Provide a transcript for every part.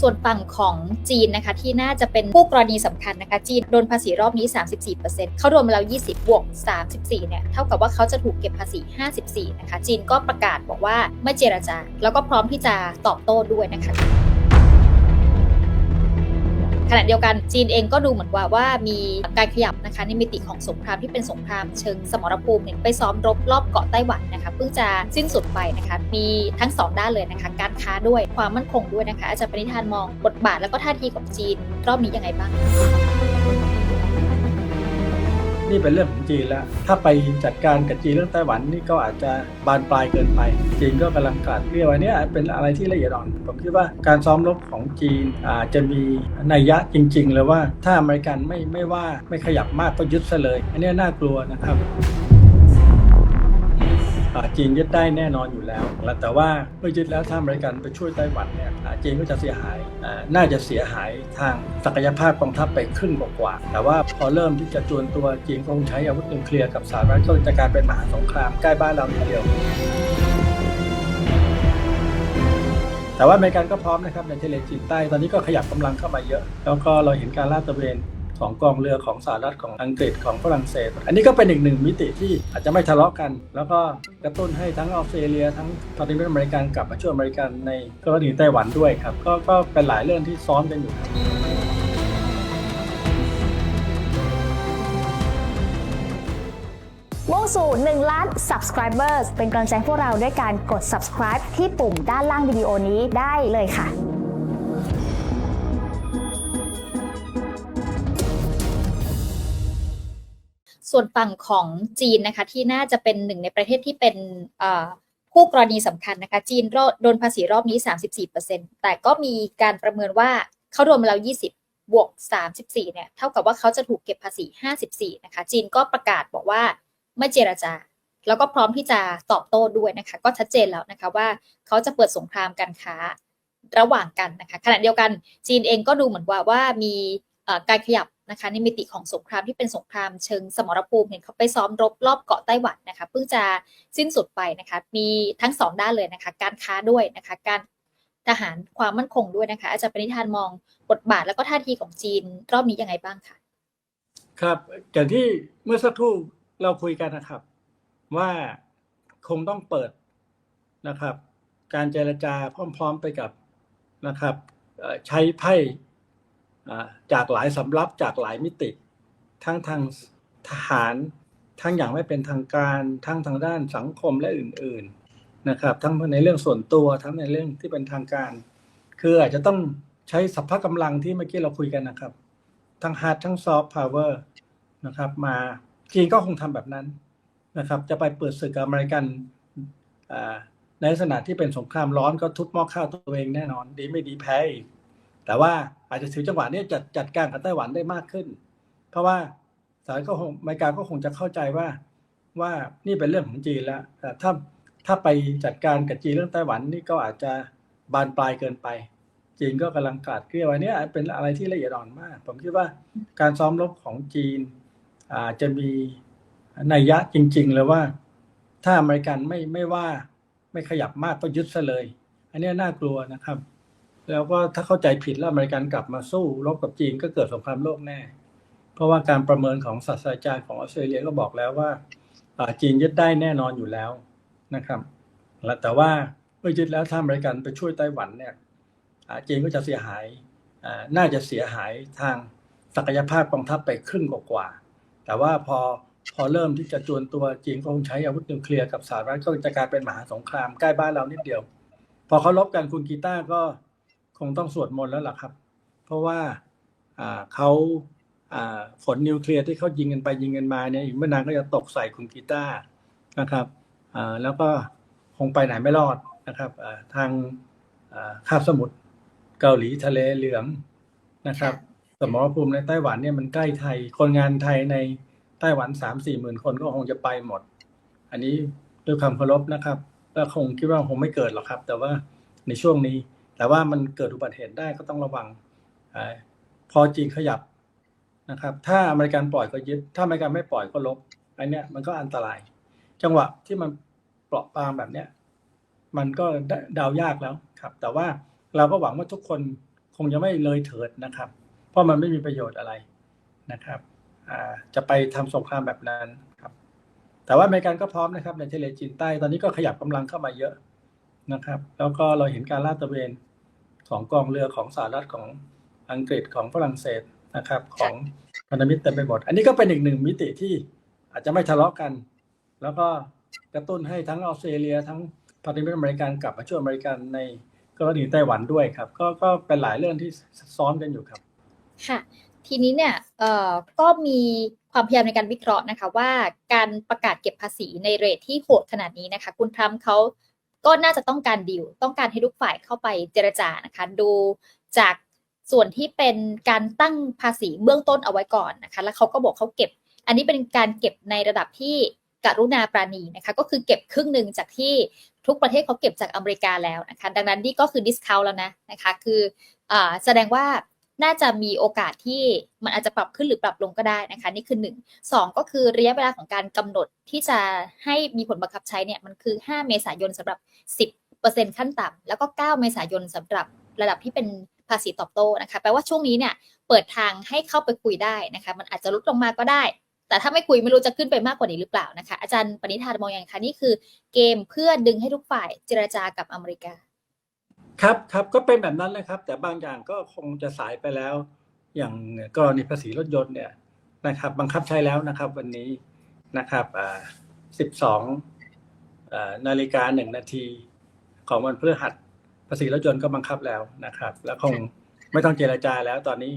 ส่วนฝั่งของจีนนะคะที่น่าจะเป็นผู้กรณีสำคัญนะคะจีนโดนภาษีรอบนี้ 34%เขารวมมาแล้ว 20 บวก 34 เนี่ยเท่ากับว่าเขาจะถูกเก็บภาษี 54 นะคะจีนก็ประกาศบอกว่าไม่เจรจา แล้วก็พร้อมที่จะตอบโต้ด้วยนะคะ ขณะเดียวกันจีนเองก็ดูเหมือนว่าว่ามีการขยับนะคะในมิติของสงครามที่เป็นสงครามเชิงสมรภูมิเนี่ยไปซ้อมรบรอบเกาะไต้หวันนะคะเพิ่งจะสิ้นสุดไปนะคะมีทั้งสองด้านเลยนะคะ การค้าด้วยความมั่นคงด้วยนะคะ อาจารย์ปณิธานมองบทบาทแล้วก็ท่าทีของจีนรอบนี้ยังไงบ้าง นี่เป็นเรื่องของจีนแล้ว ถ้าไปจัดการกับจีนเรื่องไต้หวันนี่ก็อาจจะบานปลายเกินไป จีนก็กำลังกัดเรียวอันนี้เป็นอะไรที่ละเอียดอ่อน ผมคิดว่าการซ้อมรบของจีนอาจจะมีนัยยะจริง ๆ เลยว่าถ้าอเมริกันไม่ไม่ว่าไม่ขยับมากก็ยึดซะเลย อันนี้น่ากลัวนะครับ จีนยึดได้แน่นอนอยู่แล้ว แต่ว่าเมื่อยึดแล้วถ้าอเมริกันไปช่วยไต้หวันเนี่ยจีนก็จะเสียหายน่าจะเสียหายทางศักยภาพกองทัพไปครึ่งกว่าแต่ว่าพอเริ่มที่จะจวนตัวจีนคงใช้อาวุธนิวเคลียร์กับสหรัฐก็จะกลายเป็นมหาสงครามใกล้บ้านเรานิดเดียวแต่ว่าอเมริกันก็พร้อมนะครับในทะเลจีนใต้ตอนนี้ก็ขยับกำลังเข้ามาเยอะ แล้วก็เราเห็นการลาดตระเวน ของกองเรือของสหรัฐของอังกฤษของฝรั่งเศส อันนี้ก็เป็นอีกหนึ่งมิติที่อาจจะไม่ทะเลาะกัน แล้วก็กระตุ้นให้ทั้งออสเตรเลีย ทั้งพันธมิตรอเมริกันกลับมาช่วยอเมริกันในกรณีไต้หวันด้วยครับก็ก็เป็นหลายเรื่องที่ซ้อนกันอยู่ครับมุ่งสู่1ล้าน subscribers เป็นกำลังใจพวกเราด้วยการกด subscribe ที่ปุ่มด้านล่างวิดีโอนี้ได้เลยค่ะ ส่วนฝั่งของจีนนะคะที่น่าจะเป็นหนึ่งในประเทศที่เป็นเอ่อผู้กรณีสำคัญนะคะ จีนโดนภาษีรอบนี้ 34%แต่ก็มีการประเมินว่าเขารวมาแล้ว 20 บวก 34 เนี่ย เท่ากับว่าเขาจะถูกเก็บภาษี 54 นะคะ จีนก็ประกาศบอกว่าไม่เจรจา แล้วก็พร้อมที่จะตอบโต้ด้วยนะคะ ก็ชัดเจนแล้วนะคะว่าเขาจะเปิดสงครามการค้าระหว่างกันนะคะ ขณะเดียวกันจีนเองก็ดูเหมือนว่าว่ามี การขยับนะคะในมิติของสงครามที่เป็นสงครามเชิงสมรภูมิเห็นเขาไปซ้อมรบรอบเกาะไต้หวันนะคะเพิ่งจะสิ้นสุดไปนะคะมีทั้งสองด้านเลยนะคะการค้าด้วยนะคะการทหารความมั่นคงด้วยนะคะ อาจารย์ปณิธานมองบทบาทแล้วก็ท่าทีของจีนรอบนี้ยังไงบ้างคะครับอย่างที่เมื่อสักครู่เราคุยกันนะครับ ว่าคงต้องเปิดนะครับ การเจรจาพร้อม ๆไปกับนะครับใช้ไพ่ จากหลายสำรับจากหลายมิติ ทั้งทางทหารทั้งอย่างไม่เป็นทางการทั้งทางด้านสังคมและอื่น ๆนะครับ ทั้งในเรื่องส่วนตัวทั้งในเรื่องที่เป็นทางการ คืออาจจะต้องใช้สัพพะกำลังที่เมื่อกี้เราคุยกันนะครับ ทั้งฮาร์ดทั้งซอฟต์พาวเวอร์นะครับ มาจีนก็คงทำแบบนั้นนะครับ จะไปเปิดศึกกับอเมริกันในลักษณะที่เป็นสงครามร้อนก็ทุบหม้อข้าวตัวเองแน่นอน ดีไม่ดีแพ้อีก แต่ว่าอาจจะถือจังหวะนี้จัดจัดการกับไต้หวันได้มากขึ้น เพราะว่าสหรัฐก็คงอเมริกาก็คงจะเข้าใจว่าว่านี่เป็นเรื่องของจีนแล้วแต่ถ้าถ้าไปจัดการกับจีนเรื่องไต้หวันนี่ก็อาจจะบานปลายเกินไป จีนก็กำลังกลัดเกลียวันนี้เป็นอะไรที่ละเอียดอ่อนมาก ผมคิดว่าการซ้อมรบของจีนอาจจะมีนัยยะจริง ๆ เลยว่า ถ้าอเมริกันไม่ไม่ว่าไม่ขยับมากก็ยึดซะเลย อันนี้น่ากลัวนะครับ แล้วก็ถ้าเข้าใจผิดแล้วอเมริกันกลับมาสู้รบกับจีนก็เกิดสงครามโลกแน่ เพราะว่าการประเมินของศาสตราจารย์ของออสเตรเลียก็บอกแล้วว่าจีนยึดได้แน่นอนอยู่แล้วนะครับแล้วแต่ว่าเมื่อยึดแล้วถ้าอเมริกันไปช่วยไต้หวันเนี่ยจีนก็จะเสียหายน่าจะเสียหายทางศักยภาพกองทัพไปครึ่งกว่าๆแต่ว่าพอพอเริ่มที่จะจวนตัวจีนก็คงใช้อาวุธนิวเคลียร์กับสหรัฐก็จะกลายเป็นมหาสงครามใกล้บ้านเรานิดเดียว พอเขาลบกันคุณกีตาร์ก็ คงต้องสวดมนต์แล้วล่ะครับ เพราะว่าเขาฝนนิวเคลียร์ที่เขายิงกันไปยิงกันมาเนี่ยอีกไม่นานก็จะตกใส่คุณกีตาร์นะครับแล้วก็คงไปไหนไม่รอดนะครับทางคาบสมุทรเกาหลีทะเลเหลืองนะครับ สมรภูมิในไต้หวันเนี่ยมันใกล้ไทย คนงานไทยในไต้หวันสามสี่หมื่นคนก็คงจะไปหมด อันนี้ด้วยความเคารพนะครับก็คงคิดว่าคงไม่เกิดหรอกครับ แต่ว่าในช่วงนี้ แต่ว่ามันเกิดอุบัติเหตุได้ก็ต้องระวังพอจีนขยับนะครับ ถ้าอเมริกันปล่อยก็ยึด ถ้าอเมริกันไม่ปล่อยก็ลบอันเนี้ยมันก็อันตราย จังหวะที่มันเปราะบางแบบเนี้ยมันก็เดายากแล้วครับ แต่ว่าเราก็หวังว่าทุกคนคงจะไม่เลยเถิดนะครับ เพราะมันไม่มีประโยชน์อะไรนะครับจะไปทำสงครามแบบนั้นครับ แต่ว่าอเมริกันก็พร้อมนะครับในทะเลจีนใต้ตอนนี้ก็ขยับกำลังเข้ามาเยอะ นะครับ แล้วก็เราเห็นการลาดตระเวนของกองเรือของสหรัฐของอังกฤษของฝรั่งเศสนะครับ ของพันธมิตรเต็มไปหมด อันนี้ก็เป็นอีกหนึ่งมิติที่อาจจะไม่ทะเลาะกัน แล้วก็กระตุ้นให้ทั้งออสเตรเลีย ทั้งพันธมิตรอเมริกันกลับมาช่วยอเมริกันในกรณีไต้หวันด้วยครับ ก็ก็เป็นหลายเรื่องที่ซ้อนกันอยู่ครับ ค่ะ ทีนี้เนี่ยเอ่อก็มีความพยายามในการวิเคราะห์นะคะ ว่าการประกาศเก็บภาษีในเรทที่โหดขนาดนี้นะคะ คุณทรัมป์เขา ก็น่าจะต้องการดีลต้องการให้ทุกฝ่ายเข้าไปเจรจานะคะดูจากส่วนที่เป็นการตั้งภาษีเบื้องต้นเอาไว้ก่อนนะคะ แล้วเขาก็บอกเขาเก็บ อันนี้เป็นการเก็บในระดับที่กรุณาปราณีนะคะ ก็คือเก็บครึ่งหนึ่งจากที่ทุกประเทศเขาเก็บจากอเมริกาแล้วนะคะ ดังนั้นนี่ก็คือดิสคาวแล้วนะนะคะ คืออแสดงว่า น่าจะมีโอกาสที่มันอาจจะปรับขึ้นหรือปรับลงก็ได้นะคะ นี่คือหนึ่งสองก็คือระยะเวลาของการกำหนดที่จะให้มีผลบังคับใช้เนี่ยมันคือ 5 เมษายนสำหรับ 10%ขั้นต่ำแล้วก็ 9 เมษายนสำหรับระดับที่เป็นภาษีตอบโต้นะคะแปลว่าช่วงนี้เนี่ยเปิดทางให้เข้าไปคุยได้นะคะ มันอาจจะลดลงมาก็ได้ แต่ถ้าไม่คุยไม่รู้จะขึ้นไปมากกว่านี้หรือเปล่านะคะ อาจารย์ปณิธานมองอย่างคะนี่คือเกมเพื่อดึงให้ทุกฝ่ายเจรจากับอเมริกา ครับครับก็เป็นแบบนั้นเลยครับ แต่บางอย่างก็คงจะสายไปแล้ว อย่างกรณีภาษีรถยนต์เนี่ยนะครับ บังคับใช้แล้วนะครับ วันนี้นะครับอ่าสิบสองนาฬิกาหนึ่งนาทีของวันพฤหัสภาษีรถยนต์ก็บังคับแล้วนะครับ แล้วคงไม่ต้องเจรจาแล้วตอนนี้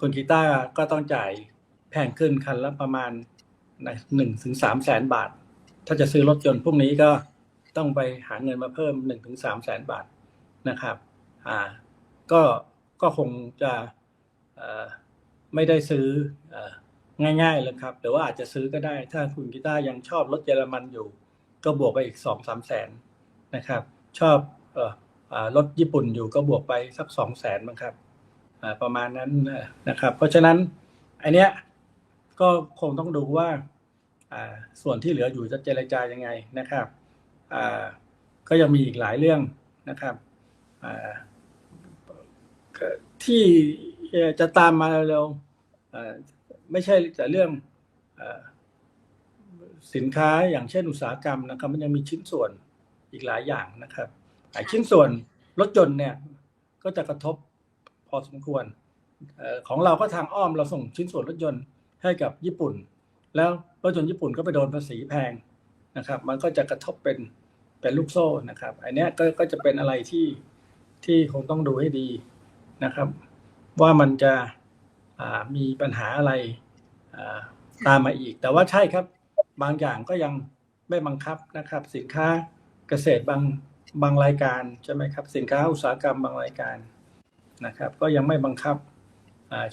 คุณกีตาร์ก็ต้องจ่ายแพงขึ้นคันละประมาณหนึ่งถึงสามแสนบาท ถ้าจะซื้อรถยนต์พวกนี้ก็ต้องไปหาเงินมาเพิ่มหนึ่งถึงสามแสนบาท นะครับอ่าก็ก็คงจะไม่ได้ซื้ออง่ายๆเลยครับแต่ว่าอาจจะซื้อก็ได้ ถ้าคุณกีตาร์ยังชอบรถเยอรมันอยู่ ก็บวกไปอีกสองสามแสนนะครับ ชอบรถญี่ปุ่นอยู่ก็บวกไปสักสองแสนมั้งครับประมาณนั้นนะครับ เพราะฉะนั้นอันเนี้ยก็คงต้องดูว่าส่วนที่เหลืออยู่จะเจรจายังไงนะครับก็ยังมีอีกหลายเรื่องนะครับ ที่จะตามมาเร็วๆไม่ใช่แต่เรื่องสินค้าอย่างเช่นอุตสาหกรรมนะครับ มันยังมีชิ้นส่วนอีกหลายอย่างนะครับชิ้นส่วนรถยนต์เนี่ยก็จะกระทบพอสมควรของเราก็ทางอ้อมเราส่งชิ้นส่วนรถยนต์ให้กับญี่ปุ่น แล้วรถยนต์ญี่ปุ่นก็ไปโดนภาษีแพงนะครับ มันก็จะกระทบเป็นเป็นลูกโซ่นะครับ อันนี้ก็ก็จะเป็นอะไรที่ ที่คงต้องดูให้ดีนะครับ ว่ามันจะมีปัญหาอะไรตามมาอีก แต่ว่าใช่ครับ บางอย่างก็ยังไม่บังคับนะครับ สินค้าเกษตรบางบางรายการใช่ไหมครับ สินค้าอุตสาหกรรมบางรายการนะครับ ก็ยังไม่บังคับ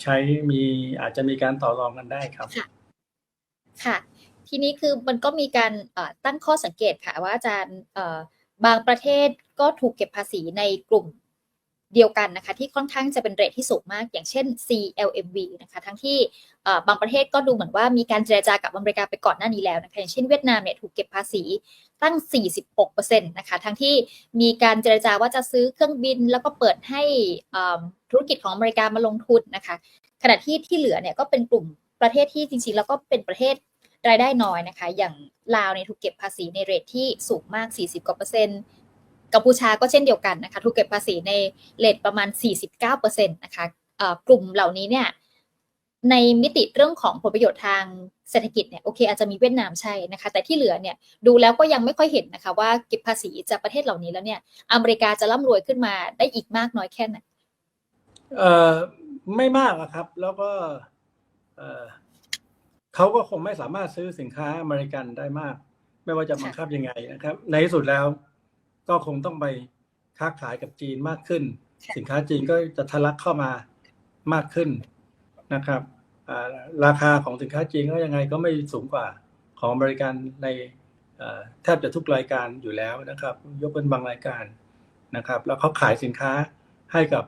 ใช้มีอาจจะมีการต่อรองกันได้ครับ ค่ะ ทีนี้คือมันก็มีการตั้งข้อสังเกตค่ะ ว่าอาจารย์ บางประเทศก็ถูกเก็บภาษีในกลุ่มเดียวกันนะคะที่ค่อนข้างจะเป็นเรทที่สูงมาก อย่างเช่น CLMV นะคะทั้งที่บางประเทศก็ดูเหมือนว่ามีการเจรจากับอเมริกาไปก่อนหน้านี้แล้วนะคะอย่างเช่นเวียดนามเนี่ยถูกเก็บภาษีตั้ง 46%นะคะทั้งที่มีการเจรจาว่าจะซื้อเครื่องบิน แล้วก็เปิดให้ธุรกิจของอเมริกามาลงทุนนะคะขณะที่ที่เหลือเนี่ยก็เป็นกลุ่มประเทศที่จริงๆ แล้วก็เป็นประเทศ รายได้น้อยนะคะ อย่างลาวเนี่ยถูกเก็บภาษีในเรทที่สูงมาก 40กว่าเปอร์เซ็นต์กัมพูชาก็เช่นเดียวกันนะคะถูกเก็บภาษีในเรทประมาณ 49%นะคะกลุ่มเหล่านี้เนี่ยในมิติเรื่องของผลประโยชน์ทางเศรษฐกิจเนี่ยโอเคอาจจะมีเวียดนามใช่นะคะ แต่ที่เหลือเนี่ยดูแล้วก็ยังไม่ค่อยเห็นนะคะ ว่าเก็บภาษีจากประเทศเหล่านี้แล้วเนี่ย อเมริกาจะร่ำรวยขึ้นมาได้อีกมากน้อยแค่ไหนเอ่อไม่มากครับ แล้วก็เอ่อ เขาก็คงไม่สามารถซื้อสินค้าอเมริกันได้มาก ไม่ว่าจะบังคับยังไงนะครับ ในที่สุดแล้วก็คงต้องไปค้าขายกับจีนมากขึ้น สินค้าจีนก็จะทะลักเข้ามามากขึ้นนะครับราคาของสินค้าจีนก็ยังไงก็ไม่สูงกว่าของอเมริกันในแทบจะทุกรายการอยู่แล้วนะครับ ยกเป็นบางรายการนะครับ แล้วเขาขายสินค้าให้กับ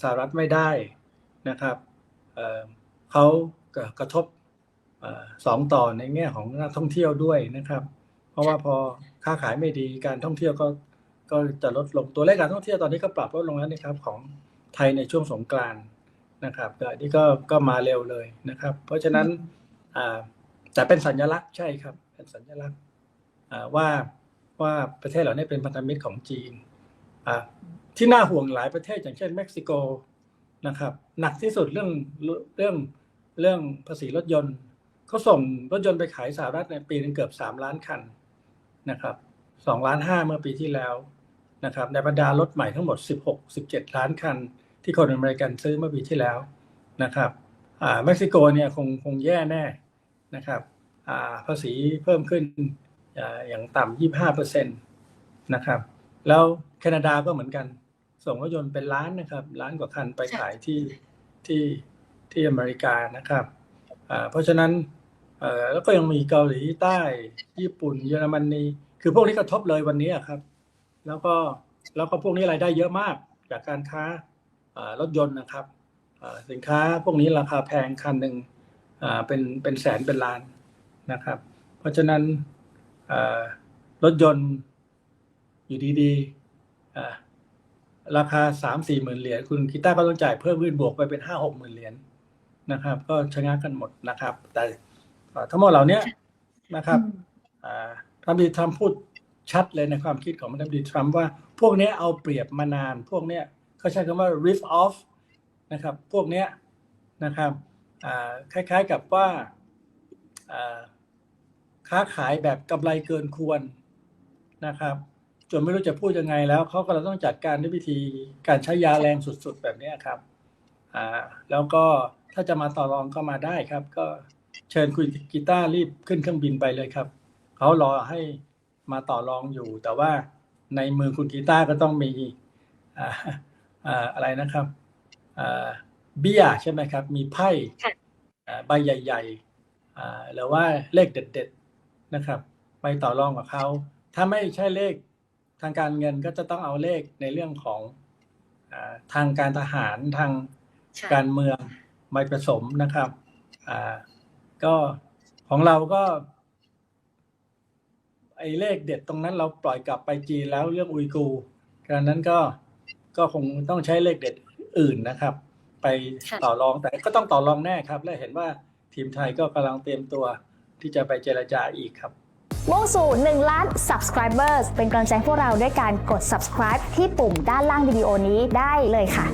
สหรัฐไม่ได้นะครับเขากระทบ สองต่อในแง่ของนักท่องเที่ยวด้วยนะครับ เพราะว่าพอค้าขายไม่ดีการท่องเที่ยวก็ก็จะลดลงตัวเลขการท่องเที่ยวตอนนี้ก็ปรับลดลงแล้วนะครับของไทยในช่วงสงกรานต์นะครับก็อันนี่ก็ก็มาเร็วเลยนะครับ เพราะฉะนั้นแต่เป็นสัญลักษณ์ใช่ครับ เป็นสัญลักษณ์ว่าว่าประเทศเหล่านี้เป็นพันธมิตรของจีนที่น่าห่วงหลายประเทศอย่างเช่นเม็กซิโกนะครับ หนักที่สุดเรื่องเรื่องเรื่องภาษีรถยนต์ เขาส่งรถยนต์ไปขายสหรัฐในปีนึงเกือบสามล้านคันนะครับสองล้านห้าเมื่อปีที่แล้วนะครับในบรรดารถใหม่ทั้งหมด 16 17 ล้านคัน ที่คนอเมริกันซื้อเมื่อปีที่แล้วนะครับอ่าเม็กซิโกเนี่ยคงคงแย่แน่นะครับอ่าภาษีเพิ่มขึ้นอ่าย่างต่ำ25เปอร์เซ็นต์นะครับ แล้วแคนาดาก็เหมือนกัน ส่งรถยนต์เป็นล้านนะครับ ล้านกว่าคันไปขายที่ที่ที่อเมริกานะครับ เพราะฉะนั้นแล้วก็ยังมีเกาหลีใต้ ญี่ปุ่น เยอรมนีคือพวกนี้กระทบเลยวันนี้ครับ แล้วก็แล้วก็พวกนี้รายได้เยอะมากจากการค้ารถยนต์นะครับสินค้าพวกนี้ราคาแพงคันหนึ่งเป็นเป็นแสนเป็นล้านนะครับ เพราะฉะนั้นรถยนต์อยู่ดีๆราคาสามสี่หมื่นเหรียญคุณกีต้าก็ต้องจ่ายเพิ่มขึ้นบวกไปเป็นห้าหกหมื่นเหรียญ นะครับ ก็ชะงักกันหมดนะครับ แต่อ่าทั้งหมดเหล่านี้นะครับอ่าท่านประธานทรัมป์พูดชัดเลยในความคิดของท่านประธานทรัมป์ว่าพวกเนี้ยเอาเปรียบมานาน พวกเนี้ยเขาใช้คำว่า rip off นะครับ พวกเนี้ยนะครับอ่าคล้ายๆกับว่าอ่าค้าขายแบบกำไรเกินควรนะครับจนไม่รู้จะพูดยังไงแล้วเขาก็เราต้องจัดการด้วยวิธีการใช้ยาแรงสุด ๆ แบบเนี้ยครับ อ่าแล้วก็ถ้าจะมาต่อรองก็มาได้ครับ ก็เชิญคุณกีตาร์รีบขึ้นเครื่องบินไปเลยครับเขารอให้มาต่อรองอยู่ แต่ว่าในมือคุณกีตาร์ก็ต้องมีอ่าอ่าอะไรนะครับอ่าเบี้ยใช่ไหมครับ มีไพ่ค่ะอ่าใบใหญ่ๆอ่าหรือว่าเลขเด็ด ๆนะครับ ไปต่อรองกับเขาถ้าไม่ใช่เลขทางการเงินก็จะต้องเอาเลขในเรื่องของอาทางการทหารทางค่ะ การเมืองมาผสมนะครับ อ่า ก็ของเราก็ ไอ้เลขเด็ดตรงนั้นเราปล่อยกลับไปจีนแล้วเรื่องอุยกูร์การนั้นก็ก็คงต้องใช้เลขเด็ดอื่นนะครับ ไปค่ะต่อรองแต่ก็ต้องต่อรองแน่ครับ และเห็นว่าทีมไทยก็กำลังเตรียมตัวที่จะไปเจรจาอีกครับมุ่งสู่1ล้าน subscribers เป็นกำลังใจให้พวกเราด้วยการกด subscribe ที่ปุ่มด้านล่างวิดีโอนี้ได้เลยค่ะ